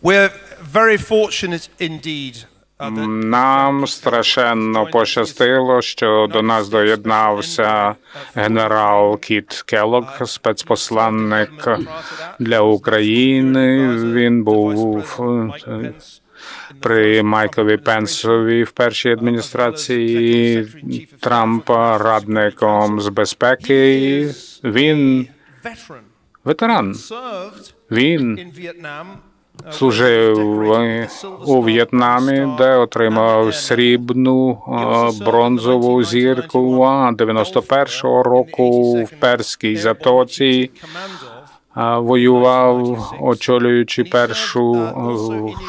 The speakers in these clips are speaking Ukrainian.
We're very fortunate indeed. uh, Нам страшенно пощастило, що до нас доєднався генерал Кіт Келлог, спецпосланник для України. Він був е, при Майкові Пенсові в першій адміністрації Трампа радником з безпеки. Він ветеран. Він uh, служив у В'єтнамі, де отримав срібну бронзову зірку а 91-го року в Перській затоці. Воював, очолюючи першу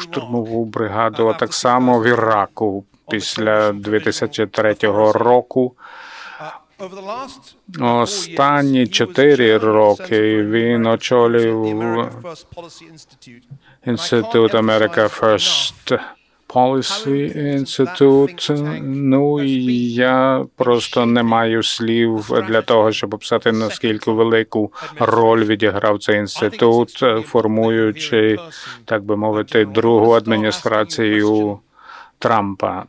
штурмову бригаду, а так само в Іраку після 2003 року. Останні чотири роки він очолював Інститут America First Policy Institute. Ну і я просто не маю слів для того, щоб описати наскільки велику роль відіграв цей інститут, формуючи, так би мовити, другу адміністрацію Трампа.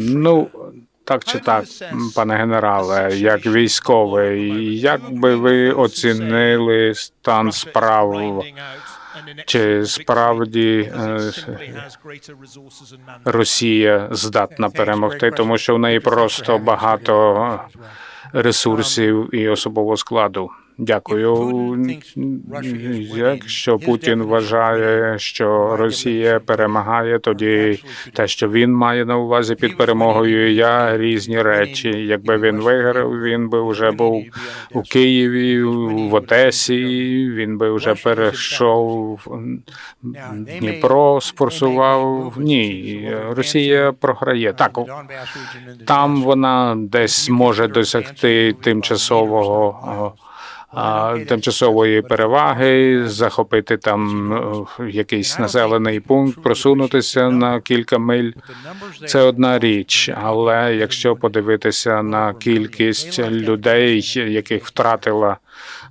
Ну, так чи так, пане генерале, як військовий, як би ви оцінили стан справ? Чи справді е, Росія здатна перемогти, тому що в неї просто багато ресурсів і особового складу. Дякую. Якщо Путін вважає, що Росія перемагає, тоді те, що він має на увазі під перемогою, я різні речі. Якби він виграв, він би вже був у Києві, в Одесі. Він би вже перейшов Дніпро, спорсував. Ні, Росія програє. Так, там вона десь може досягти тимчасового тимчасової переваги, захопити там е, якийсь населений пункт, просунутися на кілька миль. Це одна річ, але якщо подивитися на кількість людей, яких втратила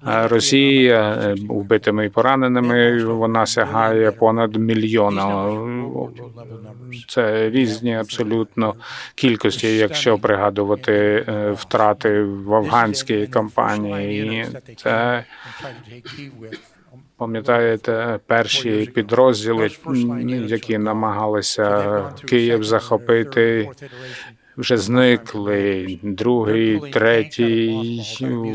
е, Росія е, вбитими і пораненими, вона сягає понад мільйона. Це різні абсолютно кількості, якщо пригадувати втрати в афганській кампанії. Це пам'ятаєте перші підрозділи, які намагалися Київ захопити. Вже зникли другий, третій.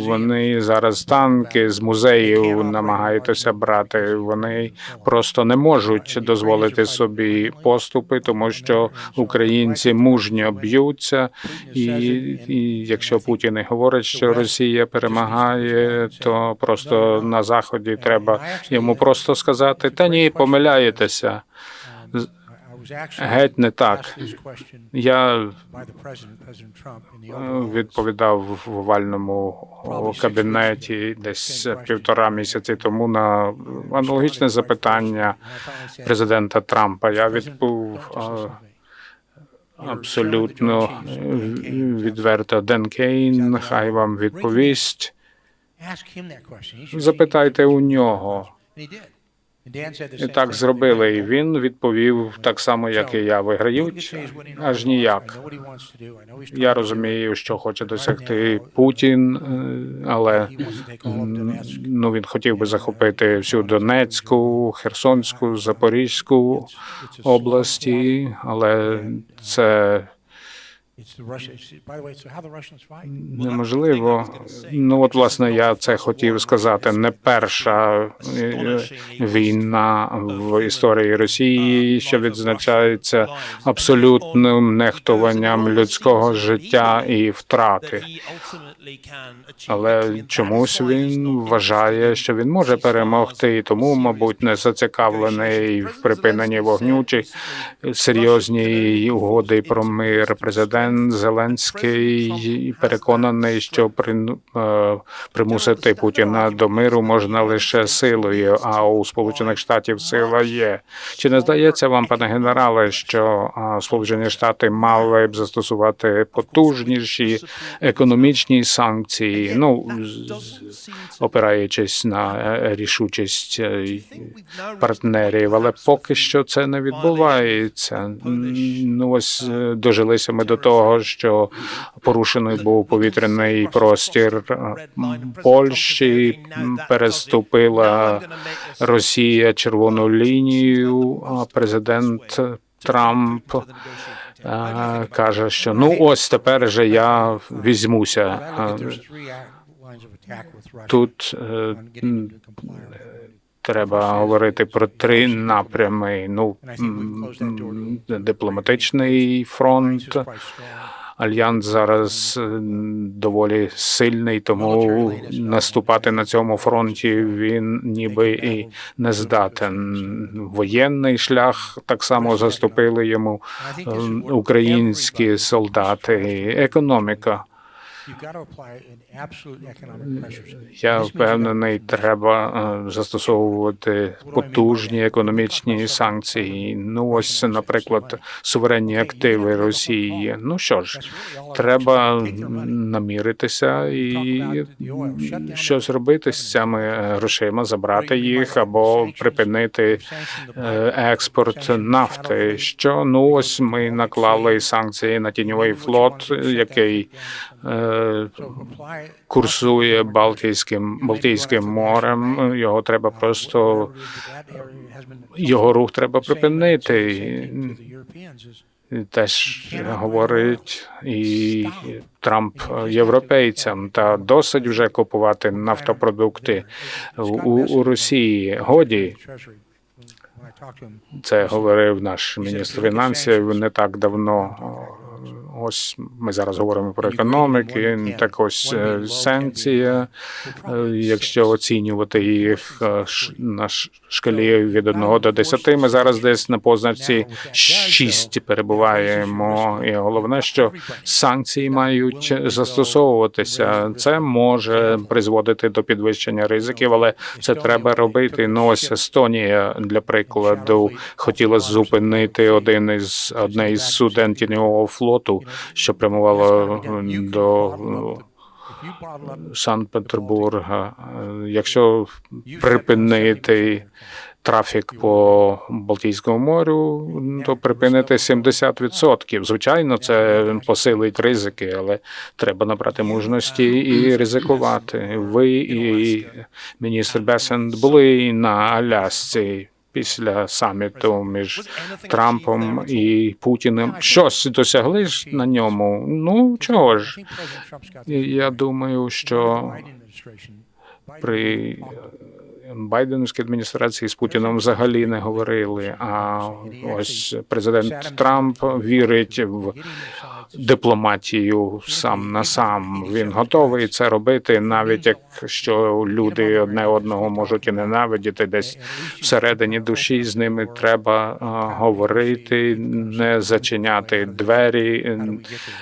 Вони зараз танки з музеїв намагаються брати. Вони просто не можуть дозволити собі поступи, тому що українці мужньо б'ються. І, і якщо Путін і говорить, що Росія перемагає, то просто на заході треба йому просто сказати: та ні, помиляєтеся. Геть не так. Я е, відповідав в овальному кабінеті десь півтора місяці тому на аналогічне запитання президента Трампа. Я е, абсолютно відверто. Ден Кейн, хай вам відповість. Запитайте у нього. І так зробили. І він відповів так само, як і я. Виграють аж ніяк. Я розумію, що хоче досягти Путін, але ну він хотів би захопити всю Донецьку, Херсонську, Запорізьку області, але це неможливо. Ну от власне я це хотів сказати. Не перша е, війна в історії Росії, що відзначається абсолютним нехтуванням людського життя і втрати. Але чомусь він вважає, що він може перемогти, і тому, мабуть, не зацікавлений в припиненні вогню чи серйозній угоди про мир. Президент президент Зеленський переконаний, що прину- е, примусити Путіна до миру можна лише силою, а у Сполучених Штатів сила є. Чи не здається вам, пане генерале, що Сполучені Штати мали б застосувати потужніші економічні санкції? Ну опираючись на е, рішучість е, партнерів, але поки що це не відбувається. Ну ось е, дожилися ми до того, що порушений був повітряний простір е, Польщі, переступила Росія червону лінію. Президент Трамп е, каже, що ну ось тепер же я візьмуся. Е, Тут треба говорити про три напрями. Ну дипломатичний фронт. Альянс зараз доволі сильний, тому наступати на цьому фронті він ніби і не здатен. Воєнний шлях так само заступили йому українські солдати. Економіка. Я впевнений, треба е, застосовувати потужні економічні санкції. Ну ось, наприклад, суверенні активи Росії. Ну що ж, треба наміритися і щось робити з цими грошима, забрати їх або припинити е, експорт нафти. Що? Ну ось ми наклали санкції на тіньовий флот, який е, курсує Балтійським Балтійським морем. Його треба просто його рух треба припинити. Теж говорить і Трамп європейцям, та досить вже купувати нафтопродукти у, у Росії. Годі це говорив наш міністр фінансів не так давно. Ось ми зараз говоримо про економіки. Так ось е, санкція. е, Якщо оцінювати їх е, на шкалі від 1 до 10, ми зараз десь на позначці 6 перебуваємо. І головне, що санкції мають застосовуватися. Це може призводити до підвищення ризиків, але це треба робити. Ну ось Естонія, для прикладу, хотіла зупинити один із одне із суден тіньового флоту, що прямувало до Санкт-Петербурга. Якщо припинити трафік по Балтійському морю, то припинити 70%. Звичайно, це посилить ризики, але треба набрати мужності і ризикувати. Ви і міністр Бесент були на Алясці після саміту між Трампом і Путіним. Щось досягли ж на ньому. Ну чого ж? Я думаю, що при Байденській адміністрації з Путіном взагалі не говорили. А ось президент Трамп вірить в дипломатію сам на сам. Він готовий це робити, навіть якщо люди одне одного можуть і ненавидіти, десь всередині душі з ними треба говорити, не зачиняти двері,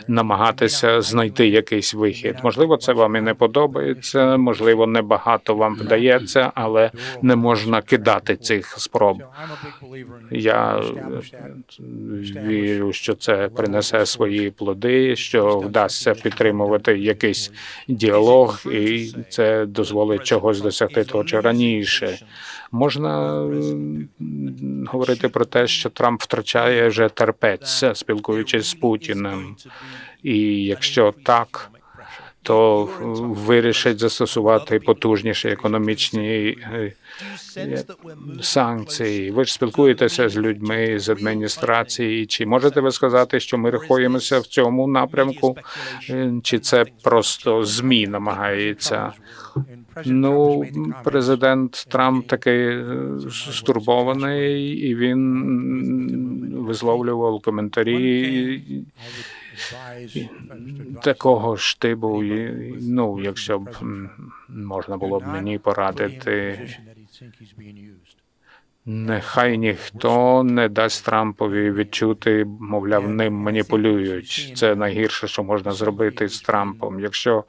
намагатися знайти якийсь вихід. Можливо, це вам і не подобається, можливо, небагато вам вдається, але не можна кидати цих спроб. Я вірю, що це принесе свої плоди, що вдасться підтримувати якийсь діалог, і це дозволить чогось досягти того чи раніше. Можна говорити про те, що Трамп втрачає вже терпець, спілкуючись з Путіним. І якщо так, то е, вирішить застосувати потужніші економічні е, санкції. Ви ж спілкуєтеся з людьми з адміністрації. Чи можете ви сказати, що ми рахуємося в цьому напрямку? Е, Чи це просто змі намагається? Ну, президент Трамп такий е, стурбований, і він висловлював коментарі такого ж типу. Ну, якщо б можна було б мені порадити Нехай ніхто не дасть Трампові відчути, мовляв, ним маніпулюють. Це найгірше, що можна зробити з Трампом. Якщо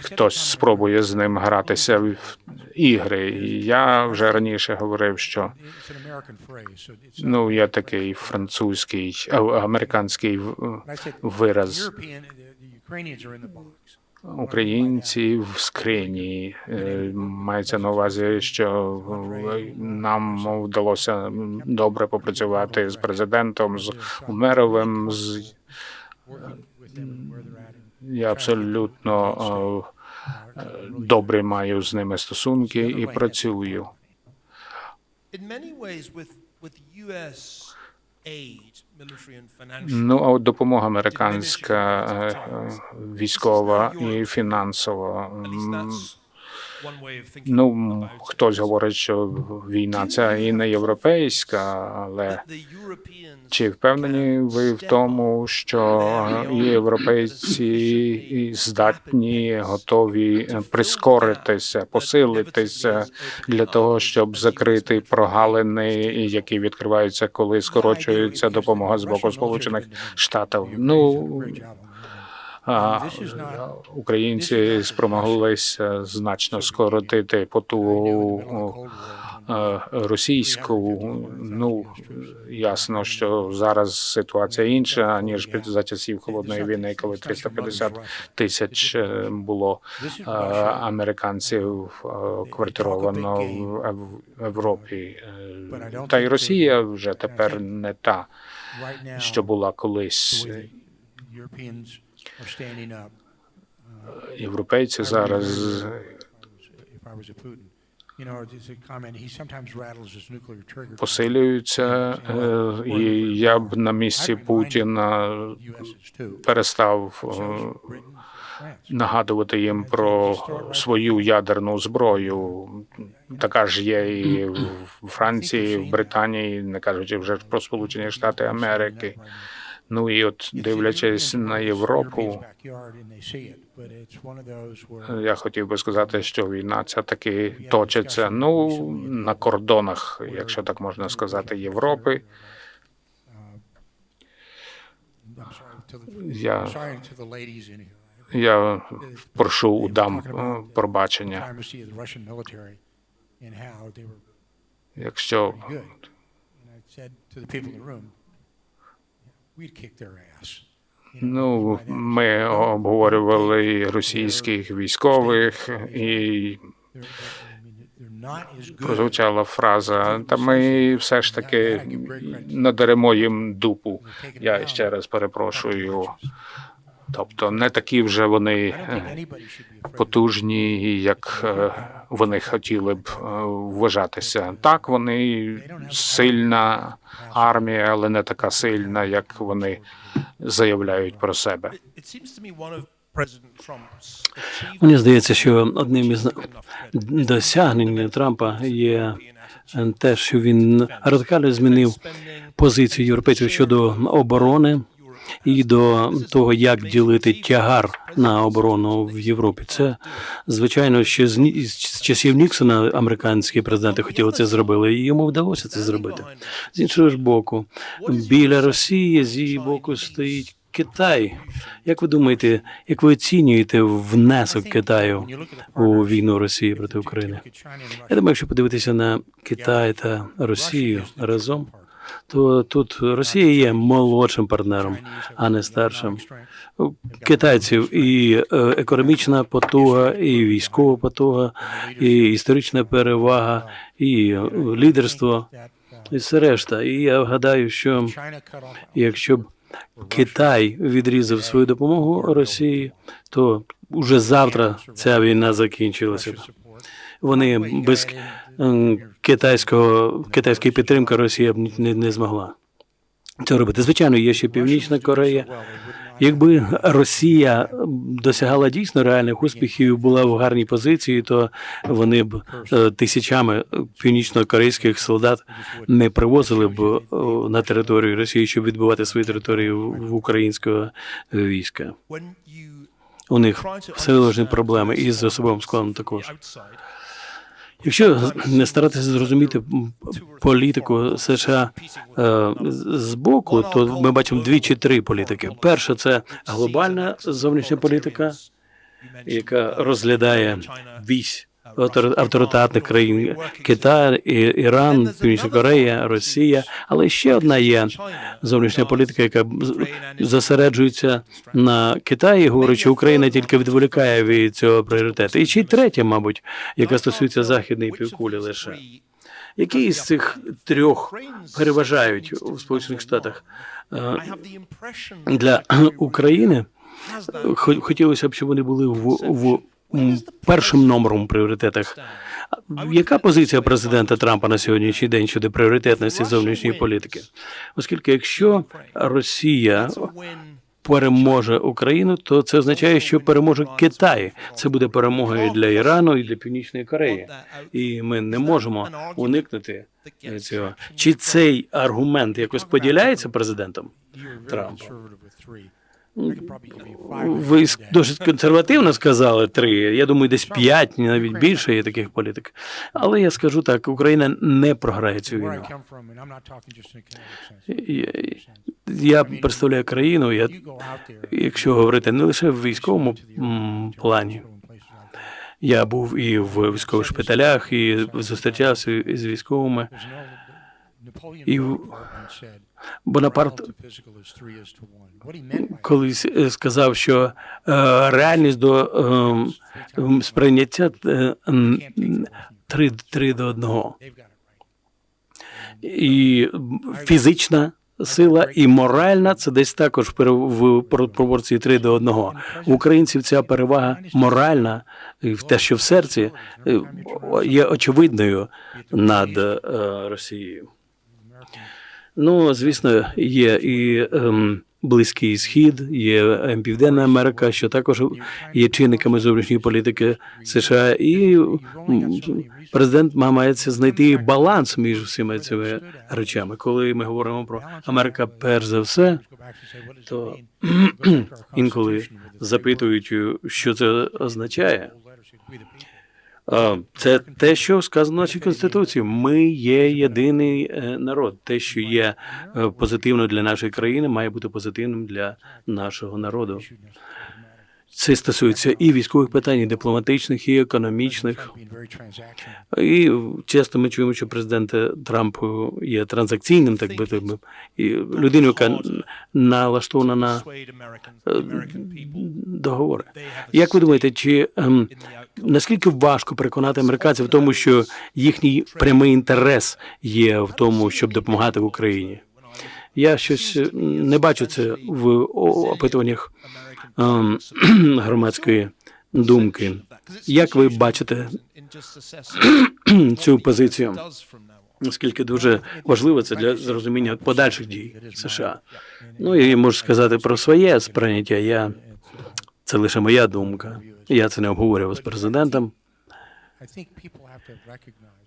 хтось спробує з ним гратися в ігри. Я вже раніше говорив, що ну є такий французький, американський вираз. Українці в скрині Е, мається на увазі, що нам вдалося добре попрацювати з президентом, з Умеровим. З я абсолютно е, е, добре маю з ними стосунки і працюю. Ну а от допомога американська е, військова і фінансова. Ну, хтось говорить, що війна ця і не європейська, але чи впевнені ви в тому, що європейці здатні, готові прискоритися, посилитися для того, щоб закрити прогалини, які відкриваються, коли скорочується допомога з боку Сполучених Штатів? Ну українці спромоглися значно скоротити потугу е, російську. Ну ясно, що зараз ситуація інша ніж під за часів холодної війни, коли 350 тисяч е, було е, американців е, квартировано в Європі. Е, Та й Росія вже тепер не та, що була колись. Європейці зараз посилюються, і я б на місці Путіна перестав нагадувати їм про свою ядерну зброю. Така ж є і в Франції, і в Британії, не кажучи вже про Сполучені Штати Америки. Ну і от дивлячись на Європу, я хотів би сказати, що війна ця таки точиться ну на кордонах, якщо так можна сказати, Європи. Я, я прошу у дам е, пробачення, якщо ну ми обговорювали російських військових і прозвучала фраза, та ми все ж таки надаремо їм дупу. Я ще раз перепрошую. Тобто не такі вже вони е, потужні, як е, вони хотіли б е, вважатися. Так, вони сильна армія, але не така сильна, як вони заявляють про себе. Мені здається, що одним із досягнень Трампа є те, що він радикально змінив позицію європейців щодо оборони і до того, як ділити тягар на оборону в Європі. Це звичайно ще з часів Ніксона американські президенти хотіли це зробили, і йому вдалося це зробити. З іншого ж боку, біля Росії з її боку стоїть Китай. Як ви думаєте, як ви оцінюєте внесок Китаю у війну Росії проти України? Я думаю, якщо подивитися на Китай та Росію разом, то тут Росія є молодшим партнером, а не старшим. Китайців і е, економічна потуга, і військова потуга, і історична перевага, і лідерство, і все решта. І я гадаю, що якщо б Китай відрізав свою допомогу Росії, то уже завтра ця війна закінчилася. Вони без китайського китайської підтримки Росія б не, не змогла це робити. Звичайно, є ще Північна Корея. Якби Росія досягала дійсно реальних успіхів, була в гарній позиції, то вони б е, тисячами північно-корейських солдат не привозили б е, на територію Росії, щоб відбувати свої території в українського війська. У них все проблеми і з this особовим складом також. Якщо не старатися зрозуміти політику США е, з боку, то ми бачимо дві чи три політики. Перша це глобальна зовнішня політика, яка розглядає вісь автор- авторитетних країн Китай, Іран, Північна Корея, Росія. Але ще одна є зовнішня політика, яка зосереджується на Китаї, що Україна тільки відволікає від цього пріоритету. І й третя, мабуть, яка стосується західної півкулі лише. Які із цих трьох переважають у Сполучених Штатах Е, для України? хо- Хотілося б, щоб вони були в, в першим номером у пріоритетах. Яка позиція президента Трампа на сьогоднішній день щодо пріоритетності зовнішньої політики? Оскільки якщо Росія переможе Україну, то це означає, що переможе Китай. Це буде перемогою для Ірану і для Північної Кореї. І ми не можемо уникнути цього. Чи цей аргумент якось поділяється президентом? Трампа. Ви досить консервативно сказали три. Я думаю, десь п'ять, навіть більше є таких політик. Але я скажу так: Україна не програє цю війну. Я, представляю країну. Я, якщо говорити не лише в військовому плані, я був і в військових шпиталях, і зустрічався із військовими. І Бонапарт колись е, сказав, що е, реальність до ем, ем, сприйняття е, м, три, три до одного. they've got it right. І фізична сила і моральна це десь також в пропорції 3 до 1. У українців ця перевага моральна, в те, що в серці е, є очевидною над е, Росією. Ну, звісно, є і ем, Близький Схід, є ем, Південна Америка, що також є чинниками зовнішньої політики США, і президент мається знайти баланс між всіма цими речами. Коли ми говоримо про Америка, перш за все, то інколи запитують, що це означає. Це те, що сказано в нашій конституції. Ми є єдиний е, народ. Те, що є е, позитивно для нашої країни, має бути позитивним для нашого народу. Це стосується і військових питань, і дипломатичних, і економічних. І часто ми чуємо, що президент Трамп є транзакційним, так би би, і людиною, яка налаштована на е, договори. Як ви думаєте, чи ем, наскільки важко переконати американців в тому, що їхній прямий інтерес є в тому, щоб допомагати Україні? Я щось е, не бачу це в опитуваннях ем, громадської думки. Як ви бачите цю позицію? Наскільки дуже важливо це для зрозуміння подальших дій США? Ну і можу сказати про своє сприйняття. Я це лише моя думка. Я це не обговорював з президентом.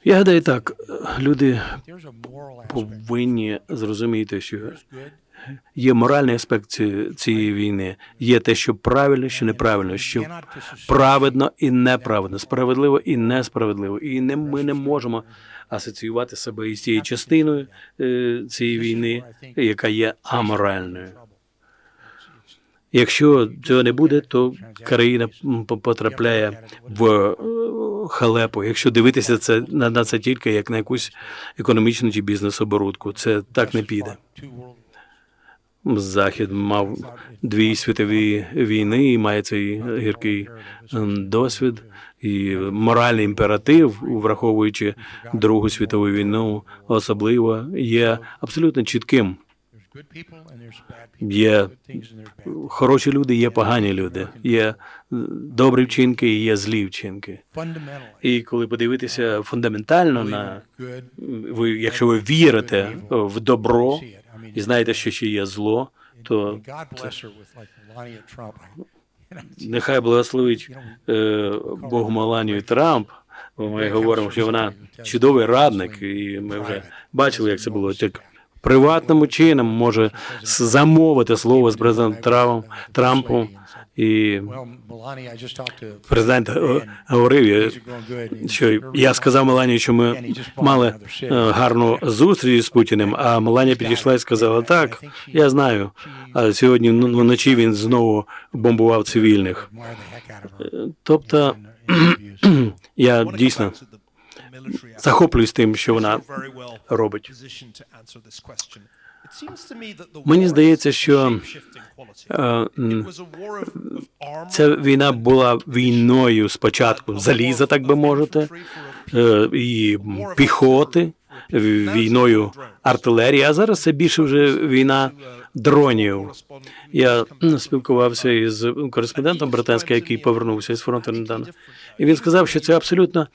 Я гадаю, так люди повинні зрозуміти, що є моральний аспект цієї війни. Є те, що правильно, що неправильно, що праведно і неправедно, справедливо і несправедливо. І не ми не можемо асоціювати себе із цією частиною е, цієї війни, яка є аморальною. Якщо цього не буде, то країна по- потрапляє в е, халепу. Якщо дивитися це на, на це тільки як на якусь економічну чи бізнес-оборудку, це так не піде. Захід мав дві світові війни і має цей гіркий досвід і моральний імператив, враховуючи Другу світову війну, особливо є абсолютно чітким. Є хороші люди, є погані люди, є е, добрі вчинки і є злі вчинки. І коли подивитися фундаментально на ви, якщо ви вірите в добро і знаєте, що ще є зло, то know, нехай благословить е, Богу Маланію Трамп. Ми говоримо, що вона чудовий радник, і ми вже бачили, як це було. Так приватним чином може замовити слово з президентом Трампом, І президент е, говорив, е, що я сказав Мелані, що ми мали е, гарну зустріч з Путіним. А Меланія підійшла і сказала: так, я знаю. А сьогодні вночі він знову бомбував цивільних. her Тобто я дійсно захоплююсь тим, що вона робить. Мені здається, що. Е, Ця війна була війною спочатку заліза, так би мовити, е, і піхоти, війною артилерії, а зараз це більше вже війна дронів. Я спілкувався із кореспондентом британським, який повернувся із фронту недавно, і він сказав, що це абсолютно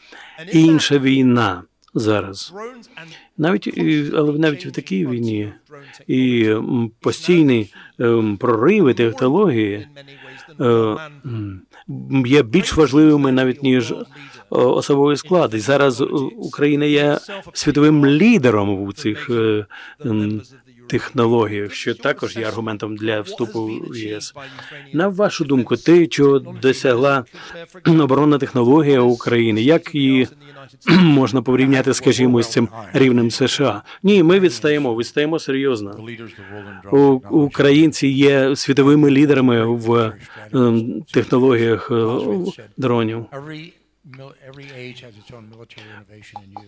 інша війна зараз. Навіть але навіть в такій війні і постійні ем, прориви технології е, є більш важливими навіть ніж е, особовий склад. І зараз е, Україна є світовим лідером у цих технологіях, що також є аргументом для вступу в ЄС. На вашу думку, те, чого досягла оборонна технологія України, як її можна порівняти, скажімо, з цим рівнем США? Ні, ми відстаємо, відстаємо серйозно. Українці є світовими лідерами в ем, технологіях е, дронів.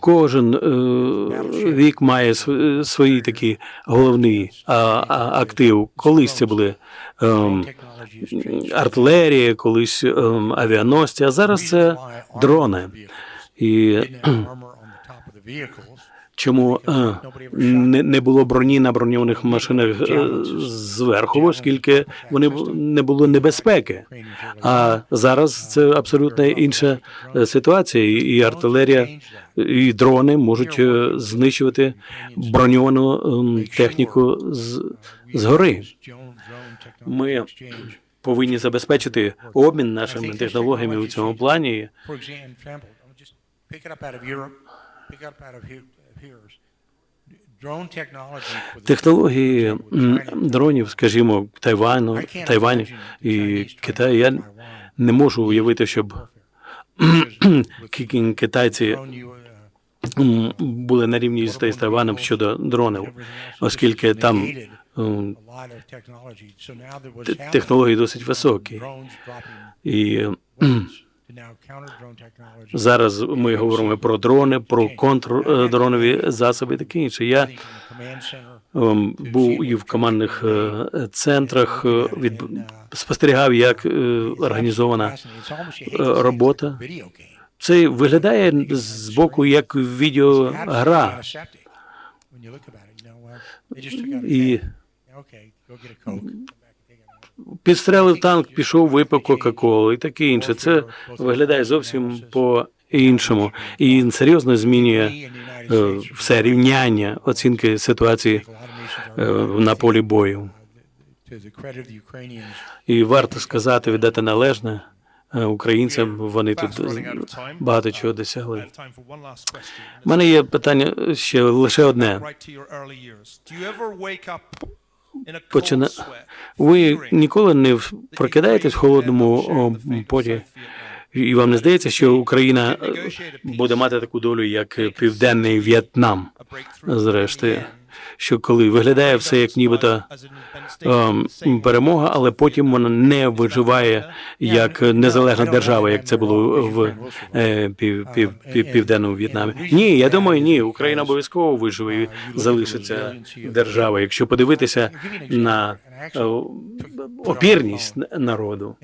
Кожен е, вік має св- свої такі головний а, а, актив. Колись це були е, changing. артилерія, колись е, авіаносці, а зараз це дрони. І Чому е, не, було броні на броньованих машинах е, зверху, оскільки вони не було небезпеки. А зараз це абсолютно інша е, ситуація, і- артилерія, і дрони можуть знищувати броньовану ем, техніку з, згори. Ми повинні забезпечити обмін нашими технологіями у цьому плані. Pick it up Технології дронів, скажімо, Тайвану, imagine і to Я не можу уявити, щоб китайці uh, були на рівні з Тайваном щодо дронів, оскільки там технології досить високі. І зараз ми говоримо про дрони, про контрдронові засоби і таке інше. Я ем, був і в командних е, центрах, е, від спостерігав, як е, організована робота. Це виглядає з боку як відеогра. І підстрелив танк, пішов, випив Кока-Колу і таке інше. Це виглядає зовсім по-іншому. І серйозно змінює е, все рівняння оцінки ситуації е, на полі бою. І варто сказати, віддати належне е, українцям. Вони тут багато чого досягли. У мене є питання ще лише одне. Почина... Ви ніколи не прокидаєтесь в холодному поті, і вам не здається, що Україна е, буде мати таку долю, як е, Південний В'єтнам, зрештою. Що коли виглядає все як нібито ем, перемога, але потім вона не виживає як незалежна держава, як це було в е, пів, пів, пів, південному В'єтнамі. Ні, я думаю, ні. Україна обов'язково виживе і залишиться державою. Якщо подивитися на е, опірність народу,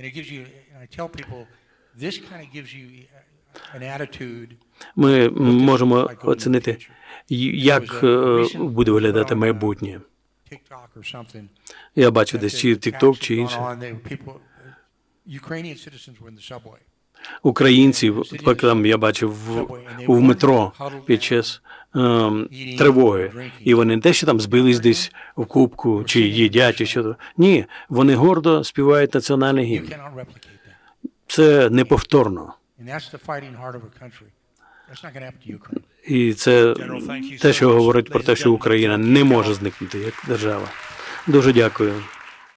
Uh, ми можемо оцінити, як е, буде виглядати майбутнє. TikTok or something. Я бачив десь чи TikTok, чи інше. Subway. Українців, там я бачив в, в метро під час ем, тривоги, і вони не те, що там збились десь в кубку, чи їдять, чи що то. Ні, вони гордо співають національний гімн. Це неповторно. І це те, що говорить про те, що Україна не може зникнути як держава. Дуже дякую.